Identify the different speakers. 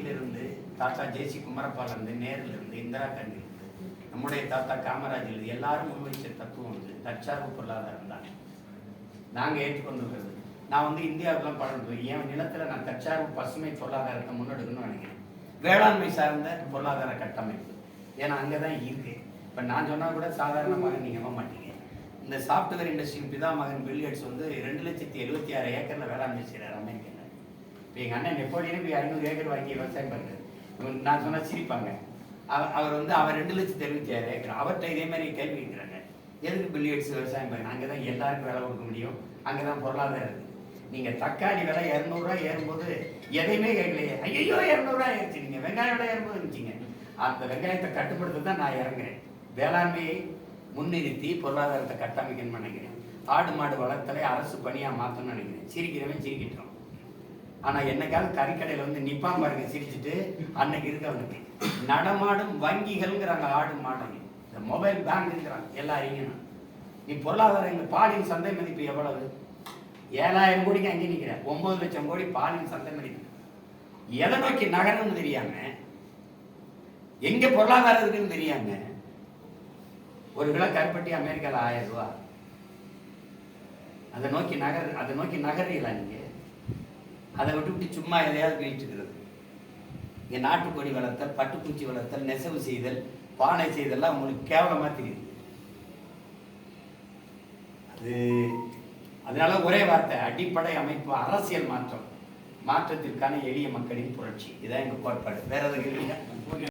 Speaker 1: இருந்து தாத்தா ஜேசி குமரப்பால நேரிலிருந்து இந்திரா காந்தி இருந்து நம்முடைய தாத்தா காமராஜிலிருந்து எல்லாரும் முன்வைச்ச தத்துவம் வந்து தற்சார்பு பொருளாதாரம் தான். நாங்கள் ஏற்றுக்கொண்டிருக்கிறது. நான் வந்து இந்தியாவுக்குலாம் படம் என் நிலத்துல நான் தற்சார்பு பசுமை பொருளாதாரத்தை முன்னெடுக்கணும்னு நினைக்கிறேன். வேளாண்மை சார்ந்த பொருளாதார கட்டமைப்பு. ஏன்னா அங்கதான் இருக்கு. இப்போ நான் சொன்னால் கூட சாதாரணமாக நீங்கள் நம்ப மாட்டீங்க. இந்த சாஃப்ட்வேர் இண்டஸ்ட்ரியின் பிதா மகன் பில்லியட்ஸ் வந்து ரெண்டு லட்சத்தி எழுபத்தி ஆறு ஏக்கரில் வேளாண்மை செய்கிறார் அமெரிக்கால இப்போ எங்கள் அண்ணன் நெப்போலியனுக்கு ஐநூறு ஏக்கர் வாங்கி விவசாயம் பண்ணுறாரு இவன் நான் சொன்னால் சிரிப்பாங்க. அவர் அவர் வந்து அவர் ரெண்டு லட்சத்தி எழுபத்தி ஆறு ஏக்கர். அவர்கிட்ட இதே மாதிரி கேள்வி கேட்குறாங்க. எதுக்கு பில்லியட்ஸ் விவசாயம் பண்ண? அங்கே தான் எல்லாருக்கும் வேலை கொடுக்க முடியும். அங்கே தான் பொருளாதாரம் இருக்குது நீங்கள் தக்காளி விலை இரநூறுவா ஏறும்போது எதையுமே கேட்கலையே ஐயோ இரநூறுவா ஏறிச்சு. நீங்கள் வெங்காயம் விலை ஏறும்போது இருந்துச்சிங்க. அந்த வெங்காயத்தை கட்டுப்படுத்த தான் நான் இறங்குறேன். வேளாண்மையை முன்னிறுத்தி பொருளாதாரத்தை கட்டமைக்கணும்னு நினைக்கிறேன். ஆடு மாடு வளர்த்தலை அரசு பணியாக மாற்றணும்னு நினைக்கிறேன். சிரிக்கிறவன் சிரிக்கிட்டோம். ஆனால் என்னைக்காவது கறிக்கடையில் வந்து நிப்பான் பாருங்க சிரிச்சுட்டு அன்னைக்கு இருக்கு நடமாடும் வங்கிகள்ங்கிறாங்க ஆடும் மாடுங்க. இந்த மொபைல் பேங்க்ங்கிறாங்க எல்லா அறிஞனும் நீ பொருளாதாரம் இந்த பாலின் சந்தை மதிப்பு எவ்வளவு? ஏழாயிரம் கோடிக்கு அங்கே நிற்கிற ஒம்பது லட்சம் கோடி பாலின் சந்தை மதிப்பு. எதை நோக்கி நகரம்னு தெரியாம எங்க பொருளாதாரம் இருக்குன்னு தெரியாம ஒரு கிலோ கருப்பட்டி அமெரிக்கால ஆயிரம் ரூபா. அதை நோக்கி நகர் அதை நோக்கி நகரீங்களா நீங்க? அதை விட்டுவிட்டு சும்மா எதையாவது போயிட்டு இருக்கிறது இங்கே நாட்டுக்கோழி வளர்த்தல் பட்டுப்பூச்சி வளர்த்தல் நெசவு செய்தல் பானை செய்தல்லாம் உங்களுக்கு கேவலமா தெரியுது. அது அதனால ஒரே வார்த்தை அடிப்படை அமைப்பு அரசியல் மாற்றம். மாற்றத்திற்கான எளிய மக்களின் புரட்சி. இதான் எங்க கோட்பாடு. வேற எதுவும் இல்லையா